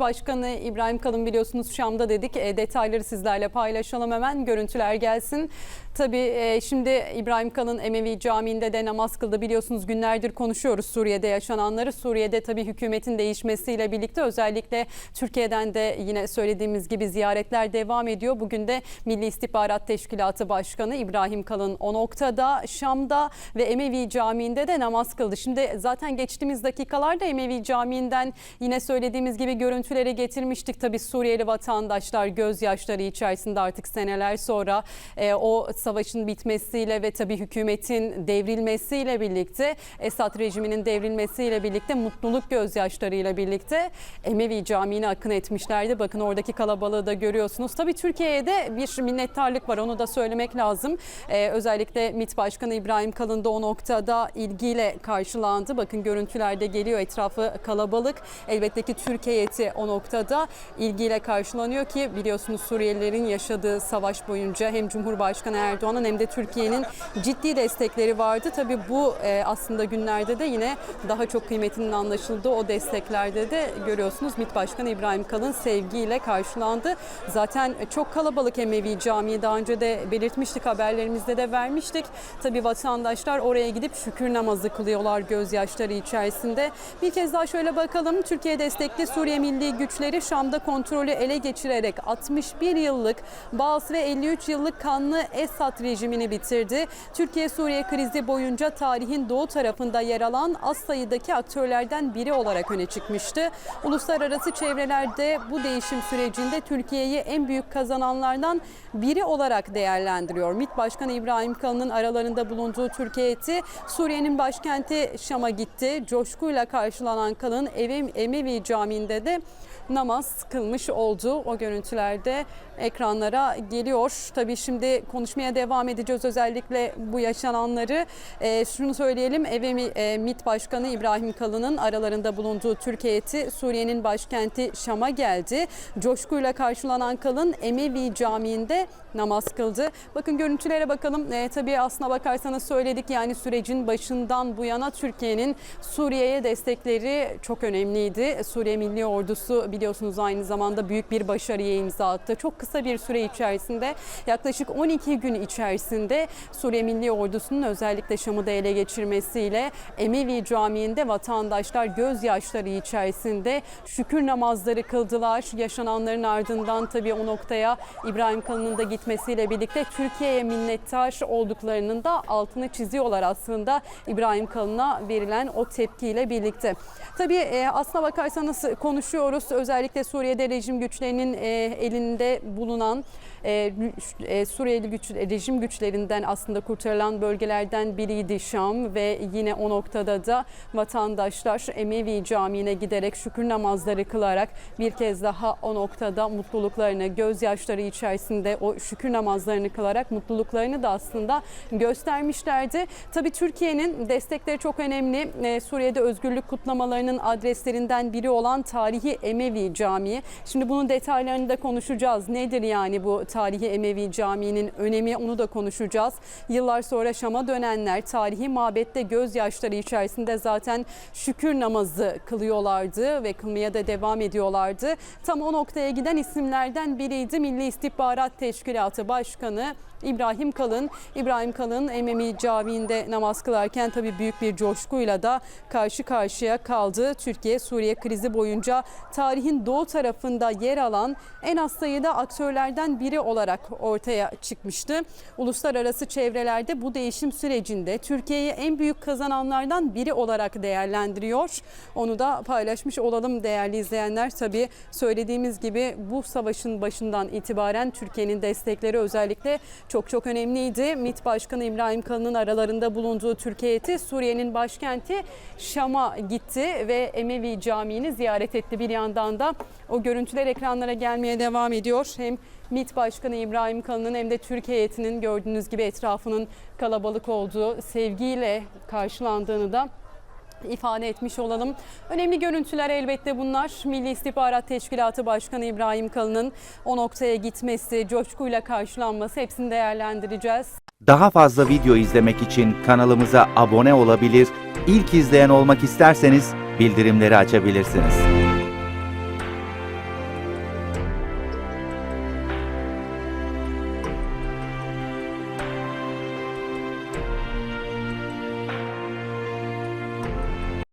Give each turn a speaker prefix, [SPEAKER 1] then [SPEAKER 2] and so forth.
[SPEAKER 1] Başkanı İbrahim Kalın biliyorsunuz Şam'da dedik. E, detayları sizlerle paylaşalım hemen. Görüntüler gelsin. Tabii e, şimdi İbrahim Kalın Emevi Camii'nde de namaz kıldı. Biliyorsunuz günlerdir konuşuyoruz Suriye'de yaşananları. Suriye'de tabii hükümetin değişmesiyle birlikte özellikle Türkiye'den de yine söylediğimiz gibi ziyaretler devam ediyor. Bugün de Milli İstihbarat Teşkilatı Başkanı İbrahim Kalın o noktada Şam'da ve Emevi Camii'nde de namaz kıldı. Şimdi zaten geçtiğimiz dakikalarda Emevi Camii'nden yine söylediğimiz gibi görüntüleri getirmiştik. Tabii Suriyeli vatandaşlar gözyaşları içerisinde artık seneler sonra e, o savaşın bitmesiyle ve tabii hükümetin devrilmesiyle birlikte Esad rejiminin devrilmesiyle birlikte mutluluk gözyaşlarıyla birlikte Emevi Camii'ne akın etmişlerdi. Bakın oradaki kalabalığı da görüyorsunuz. Tabii Türkiye'de bir minnettarlık var onu da söylemek lazım. Ee, özellikle MİT Başkanı İbrahim Kalın da o noktada ilgiyle karşılandı. Bakın görüntülerde geliyor etrafı kalabalık. Elbette ki Türkiye heyeti o noktada ilgiyle karşılanıyor ki biliyorsunuz Suriyelilerin yaşadığı savaş boyunca hem Cumhurbaşkanı Erdoğan'ın hem de Türkiye'nin ciddi destekleri vardı. Tabii bu e, aslında günlerde de yine daha çok kıymetinin anlaşıldığı o desteklerde de görüyorsunuz MİT Başkanı İbrahim Kalın sevgiyle karşılandı. Zaten çok kalabalık Emevi Camii daha önce de belirtmiştik haberlerimizde de vermiştik. Tabii vatandaşlar oraya gidip şükür namazı kılıyorlar gözyaşları içerisinde. Bir kez daha şöyle bakalım. Türkiye destekli Suriye Milli Güçleri Şam'da kontrolü ele geçirerek 61 yıllık Bağız ve 53 yıllık kanlı Esad rejimini bitirdi. Türkiye Suriye krizi boyunca tarihin doğu tarafında yer alan az sayıdaki aktörlerden biri olarak öne çıkmıştı. Uluslararası çevrelerde bu değişim sürecinde Türkiye'yi en büyük kazananlardan biri olarak değerlendiriyor. MİT Başkanı İbrahim Kalın'ın aralarında bulunduğu Türkiye heyeti Suriye'nin başkenti Şam'a gitti. Coşkuyla karşılanan Kalın Ev- Emevi Camii'nde de namaz kılmış oldu. O görüntülerde ekranlara geliyor. Tabii şimdi konuşmaya devam edeceğiz özellikle bu yaşananları. Ee, şunu söyleyelim Evemi e, MİT Başkanı İbrahim Kalın'ın aralarında bulunduğu Türkiye heyeti Suriye'nin başkenti Şam'a geldi. Coşkuyla karşılanan Kalın Emevi Camii'nde namaz kıldı. Bakın görüntülere bakalım. Ee, tabii aslına bakarsanız söyledik yani sürecin başından bu yana Türkiye'nin Suriye'ye destekleri çok önemliydi. Suriye Milli Ordusu biliyorsunuz aynı zamanda büyük bir başarıya imza attı. Çok kısa bir süre içerisinde yaklaşık 12 gün içerisinde Suriye Milli Ordusu'nun özellikle Şam'ı da ele geçirmesiyle Emevi Camii'nde vatandaşlar gözyaşları içerisinde şükür namazları kıldılar. Yaşananların ardından tabii o noktaya İbrahim Kalın'ın da gitmesiyle birlikte Türkiye'ye minnettar olduklarının da altını çiziyorlar aslında İbrahim Kalın'a verilen o tepkiyle birlikte. Tabii e, aslına bakarsanız konuşuyoruz. Özellikle Suriye'de rejim güçlerinin e, elinde bulunan e, e, Suriyeli güç, rejim güçlerinden aslında kurtarılan bölgelerden biriydi Şam ve yine o noktada da vatandaşlar Emevi Camii'ne giderek şükür namazları kılarak bir kez daha o noktada mutluluklarını gözyaşları içerisinde o şükür namazlarını kılarak mutluluklarını da aslında göstermişlerdi. Tabii Türkiye'nin destekleri çok önemli. E, Suriye'de özgürlük kutlamalarının adreslerinden biri olan tarihi Emevi Camii. Şimdi bunun detaylarını da konuşacağız. Nedir yani bu tarihi Emevi Camii'nin önemi onu da konuşacağız. Yıllar sonra Şam'a dönenler tarihi mabette gözyaşları içerisinde zaten şükür namazı kılıyorlardı ve kılmaya da devam ediyorlardı. Tam o noktaya giden isimlerden biriydi Milli İstihbarat Teşkilatı Başkanı İbrahim Kalın. İbrahim Kalın Ememi Camii'nde namaz kılarken tabii büyük bir coşkuyla da karşı karşıya kaldı. Türkiye Suriye krizi boyunca tarihin doğu tarafında yer alan en az sayıda aktörlerden biri olarak ortaya çıkmıştı. Uluslararası çevrelerde bu değişim sürecinde Türkiye'yi en büyük kazananlardan biri olarak değerlendiriyor. Onu da paylaşmış olalım değerli izleyenler. Tabii söylediğimiz gibi bu savaşın başından itibaren Türkiye'nin destekleri özellikle çok çok önemliydi. MİT Başkanı İbrahim Kalın'ın aralarında bulunduğu Türkiye Suriye'nin başkenti Şam'a gitti ve Emevi Camii'ni ziyaret etti. Bir yandan da o görüntüler ekranlara gelmeye devam ediyor. Hem MİT Başkanı İbrahim Kalın'ın hem de Türkiye heyetinin gördüğünüz gibi etrafının kalabalık olduğu, sevgiyle karşılandığını da ifade etmiş olalım. Önemli görüntüler elbette bunlar. Milli İstihbarat Teşkilatı Başkanı İbrahim Kalın'ın o noktaya gitmesi, coşkuyla karşılanması hepsini değerlendireceğiz.
[SPEAKER 2] Daha fazla video izlemek için kanalımıza abone olabilir, ilk izleyen olmak isterseniz bildirimleri açabilirsiniz.